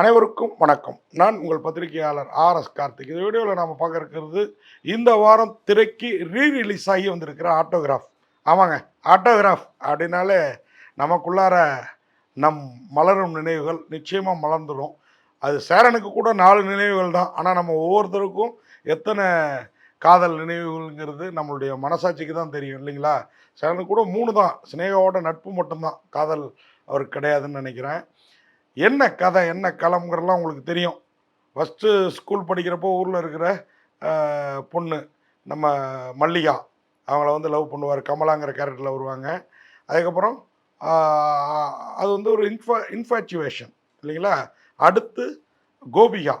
அனைவருக்கும் வணக்கம். நான் உங்கள் பத்திரிகையாளர் ஆர் எஸ் கார்த்திக். இந்த வீடியோவில் நாம் பார்க்க இருக்கிறது இந்த வாரம் திரைக்கு ரீ ரிலீஸ் ஆகி வந்திருக்கிற ஆட்டோகிராஃப். ஆமாங்க ஆட்டோகிராஃப் அப்படின்னாலே நமக்குள்ளார நம் மலரும் நினைவுகள் நிச்சயமாக மலர்ந்துடும் அது சேரனுக்கு கூட நாலு நினைவுகள் தான். ஆனால் நம்ம ஒவ்வொருத்தருக்கும் எத்தனை காதல் நினைவுகள்ங்கிறது நம்மளுடைய மனசாட்சிக்கு தான் தெரியும் இல்லைங்களா? சேரனுக்கு கூட மூணு தான். சினேகாவோட நட்பு மட்டும்தான். காதல் அவருக்கு கிடையாதுன்னு நினைக்கிறேன். என்ன கதை என்ன களம்ங்கிறலாம் உங்களுக்கு தெரியும். ஃபஸ்ட்டு ஸ்கூல் படிக்கிறப்போ ஊரில் இருக்கிற பொண்ணு நம்ம மல்லிகா. அவங்கள வந்து லவ் பண்ணுவார். கமலாங்கிற கேரக்டரில் வருவாங்க. அதுக்கப்புறம் அது வந்து ஒரு இன்ஃபா இன்ஃபேச்சுவேஷன் இல்லைங்களா? அடுத்து கோபிகா.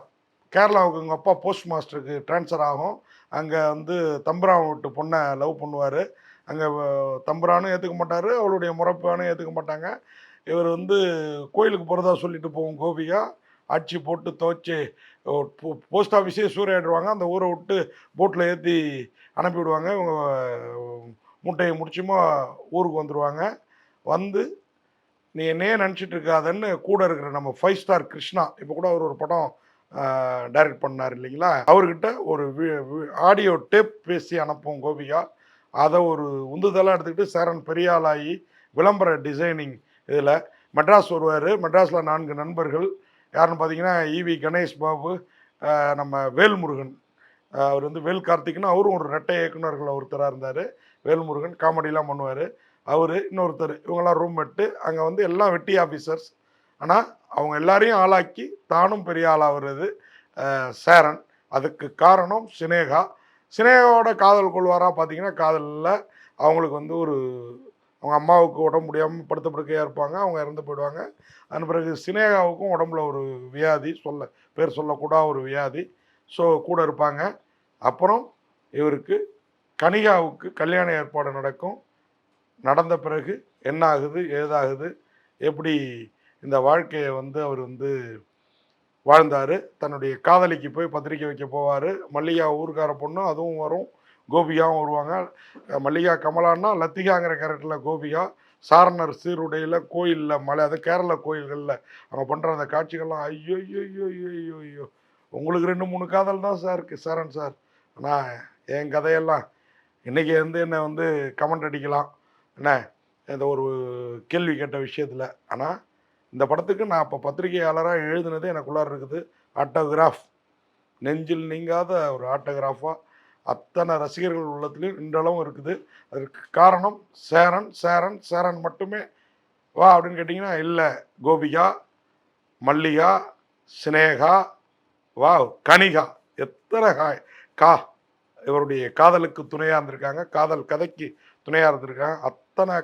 கேரளாவுக்கு எங்கள் அப்பா போஸ்ட் மாஸ்டருக்கு ட்ரான்ஸ்ஃபர் ஆகும். அங்கே வந்து தம்புரான் விட்டு பொண்ணை லவ் பண்ணுவார். அங்கே தம்புரானும் ஏற்றுக்க மாட்டார். அவளுடைய முறப்பானும் ஏற்றுக்க மாட்டாங்க. இவர் வந்து கோயிலுக்கு போகிறதா சொல்லிட்டு போவோம் கோபிகா. அடிச்சு போட்டு துவைச்சி போஸ்ட் ஆஃபீஸே சூறையாடுவாங்க அந்த ஊரை விட்டு போட்டில் ஏற்றி அனுப்பி விடுவாங்க இவங்க மூட்டையை முடிச்சுமா ஊருக்கு வந்துடுவாங்க வந்து நீ என்னையே நினச்சிட்டு இருக்காதன்னு கூட இருக்கிற நம்ம ஃபைவ் ஸ்டார் கிருஷ்ணா இப்போ கூட அவர் ஒரு படம் டைரக்ட் பண்ணார் இல்லைங்களா? அவர்கிட்ட ஒரு ஆடியோ டேப் பேசி அனுப்புவோம் கோபிகா. அதை ஒரு உந்துதலாக எடுத்துக்கிட்டு சேரன் பெரியாளாகி விளம்பர டிசைனிங் இதில் மெட்ராஸ் வருவார். மெட்ராஸில் நான்கு நண்பர்கள். யாருன்னு பார்த்தீங்கன்னா ஈவி கணேஷ் பாபு நம்ம வேல்முருகன். அவர் வந்து வேல் கார்த்திக்னு அவரும் ஒரு ரெட்டை இயக்குனர்கள் ஒருத்தராக இருந்தார். வேல்முருகன் காமெடிலாம் பண்ணுவார். அவர் இன்னொருத்தர் இவங்கெல்லாம் ரூம் மெட்டு அங்கே வந்து எல்லாம் வெட்டி ஆஃபீஸர்ஸ் ஆனால் அவங்க எல்லாரையும் ஆளாக்கி தானும் பெரிய ஆளாகிறது சேரன். அதுக்கு காரணம் சினேகா. சினேகாவோட காதல் கொள்வாராக பார்த்தீங்கன்னா காதலில் அவங்களுக்கு வந்து ஒரு அவங்க அம்மாவுக்கு உடம்பு முடியாமல் படுத்த படுக்கையாக இருப்பாங்க. அவங்க இறந்து போயிடுவாங்க. அதன் பிறகு சினேகாவுக்கும் உடம்புல ஒரு வியாதி சொல்ல பேர் சொல்லக்கூடா ஒரு வியாதி. ஸோ கூட இருப்பாங்க. அப்புறம் இவருக்கு கனிகாவுக்கு கல்யாண ஏற்பாடு நடக்கும். நடந்த பிறகு என்ன ஆகுது ஏதாகுது எப்படி இந்த வாழ்க்கையை வந்து அவர் வந்து வாழ்ந்தார். தன்னுடைய காதலிக்கு போய் பத்திரிக்கை வைக்க போவார். மல்லிகா ஊர்க்கார பொண்ணு அதுவும் வரும். கோபிகாவும் வருவாங்க. மல்லிகா கமலான்னா லத்திகாங்கிற கேரக்டரில் கோபிகா சாரணர் சீருடையில் கோயிலில் மலை அது கேரள கோயில்களில் அவங்க பண்ணுற அந்த காட்சிகள்லாம் ஐயோ ஐயோ ஐயோ ஐயோ ஐயோ உங்களுக்கு ரெண்டு மூணு காதல் தான் சார் இருக்குது சாரன் சார் ஆனால் என் கதையெல்லாம் இன்றைக்கி வந்து என்னை வந்து கமெண்ட் அடிக்கலாம். என்ன? இந்த ஒரு கேள்வி கேட்ட விஷயத்தில். ஆனால் இந்த படத்துக்கு நான் இப்போ பத்திரிகையாளராக எழுதுனது எனக்குள்ளார இருக்குது. ஆட்டோகிராஃப். நெஞ்சில் நீங்காத ஒரு ஆட்டோகிராஃபாக அத்தனை ரசிகர்கள் உள்ளத்துலேயும் இன்றளவும் இருக்குது. அதற்கு காரணம் சேரன் சேரன் சேரன் மட்டுமே. வா அப்படின்னு கேட்டிங்கன்னா இல்லை. கோபிகா மல்லிகா சினேகா வா கனிகா. எத்தனை கா கா இவருடைய காதலுக்கு துணையாக இருந்திருக்காங்க. காதல் கதைக்கு துணையாக இருந்திருக்காங்க. அத்தனை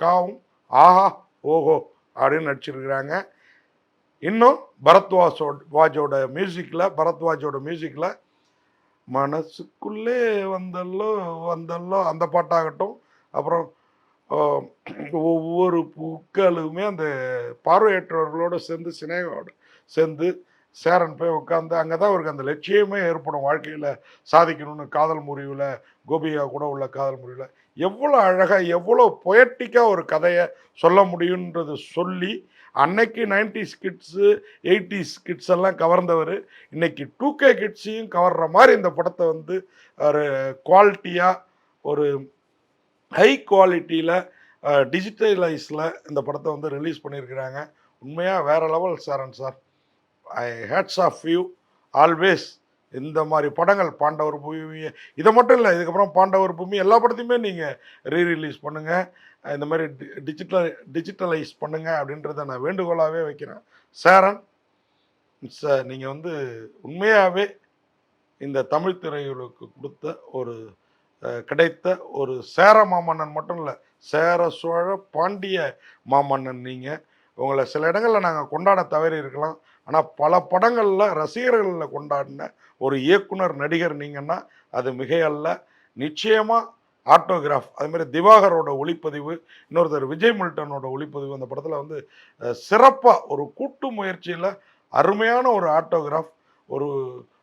காவும் ஆஹா ஓஹோ அப்படின்னு நடிச்சிருக்கிறாங்க. இன்னும் பரத்வாஜோட வாஜோட மியூசிக்கில் பரத்வாஜோட மியூசிக்கில் மனசுக்குள்ளே வந்தல்லோ வந்தல்லோ அந்த பாட்டாகட்டும். அப்புறம் ஒவ்வொரு பூக்களுமே அந்த பார்வையற்றவர்களோடு சேர்ந்து சினேகோடு சேர்ந்து சேரன் போய் உட்காந்து அங்கே தான் அவருக்கு அந்த லட்சியமே ஏற்படும் வாழ்க்கையில். சாதிக்கணும்னு காதல் முறிவில் கோபிகா கூட உள்ள காதல் முறிவில். எவ்வளோ அழகாக எவ்வளோ பொயட்டிக்காக ஒரு கதையை சொல்ல முடியுன்றது சொல்லி அன்னைக்கு நைன்டிஸ் கிட்ஸு எயிட்டிஸ் கிட்ஸ் எல்லாம் கவர்ந்தவர். இன்னைக்கு டூ கே கிட்ஸையும் கவர்ற மாதிரி இந்த படத்தை வந்து ஒரு குவாலிட்டியாக ஒரு ஹை குவாலிட்டியில் டிஜிட்டலைஸில் இந்த படத்தை வந்து ரிலீஸ் பண்ணியிருக்கிறாங்க. உண்மையாக வேறு level Saran sir. I hats off you always இந்த மாதிரி படங்கள் பாண்டவர் பூமி இதை மட்டும் இல்லை இதுக்கப்புறம் பாண்டவர் பூமி எல்லா படத்தையுமே நீங்கள் ரீ ரிலீஸ் பண்ணுங்கள் இந்த மாதிரி டிஜிட்டல் டிஜிட்டலைஸ் பண்ணுங்கள் அப்படின்றத நான் வேண்டுகோளாகவே வைக்கிறேன். சேரன் சார் நீங்கள் வந்து உண்மையாகவே இந்த தமிழ் திரையுலகுக்கு கொடுத்த ஒரு கிடைத்த ஒரு சேர மாமன்னன் மட்டும் இல்லை சேர சோழ பாண்டிய மாமன்னன் நீங்கள் உங்களை சில இடங்களில் நாங்கள் கொண்டாட தவறி இருக்கலாம் ஆனால் பல படங்களில் ரசிகர்களில் கொண்டாடின ஒரு இயக்குனர் நடிகர் நீங்கன்னா அது மிகையல்ல. நிச்சயமாக ஆட்டோகிராஃப் அதுமாரி திவாகரோட ஒளிப்பதிவு இன்னொருத்தர் விஜய் மில்டனோட ஒளிப்பதிவு அந்த படத்தில் வந்து சிறப்பாக ஒரு கூட்டு முயற்சியில் அருமையான ஒரு ஆட்டோகிராஃப் ஒரு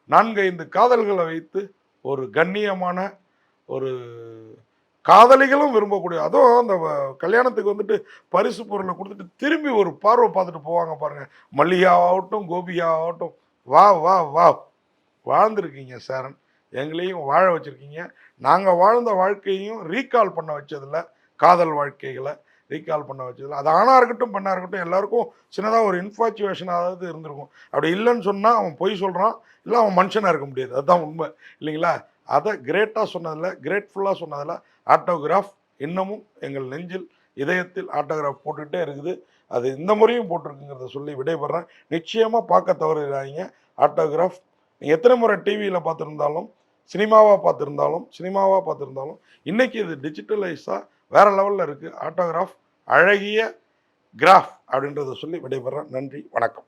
நான்கைந்து காதல்களை வைத்து ஒரு கண்ணியமான ஒரு காதலிகளும் விரும்பக்கூடிய அதுவும் அந்த வ- கல்யாணத்துக்கு வந்துட்டு பரிசு பொருளை கொடுத்துட்டு திரும்பி ஒரு பார்வை பார்த்துட்டு போவாங்க பாருங்க. மல்லிகாவாகட்டும் ஆகட்டும் ஆகட்டும் வா வா வா வாழ்ந்துருக்கீங்க சாரன் எங்களையும் வாழ வச்சுருக்கீங்க. நாங்கள் வாழ்ந்த வாழ்க்கையையும் ரீகால் பண்ண வச்சதில்ல காதல் வாழ்க்கைகளை ரீகால் பண்ண வச்சதில்ல. அது ஆணாக இருக்கட்டும் பெண்ணாக இருக்கட்டும் எல்லாருக்கும் சின்னதாக ஒரு இன்ஃபாச்சுவேஷனாவது இருந்திருக்கும். அப்படி இல்லைன்னு சொன்னால் அவன் பொய் சொல்கிறான் இல்லை அவன் மனுஷனாக இருக்க முடியாது. அதுதான் உண்மை இல்லைங்களா? அதை கிரேட்டாக சொன்னதில் கிரேட்ஃபுல்லாக சொன்னதில் ஆட்டோகிராஃப் இன்னமும் எங்கள் நெஞ்சில் இதயத்தில் ஆட்டோகிராஃப் போட்டுக்கிட்டே இருக்குது. அது இந்த முறையும் போட்டிருக்குங்கிறத சொல்லி விடைபெறேன் நிச்சயமாக பார்க்க தவறுகிறாங்க ஆட்டோகிராஃப் நீங்கள் எத்தனை முறை டிவியில் பார்த்துருந்தாலும் சினிமாவாக பார்த்துருந்தாலும் சினிமாவாக பார்த்துருந்தாலும் இன்றைக்கி இது டிஜிட்டலைஸாக வேறு லெவலில் இருக்குது ஆட்டோகிராஃப் அழகிய கிராஃப் அப்படின்றத சொல்லி விடைபெறேன் நன்றி வணக்கம்.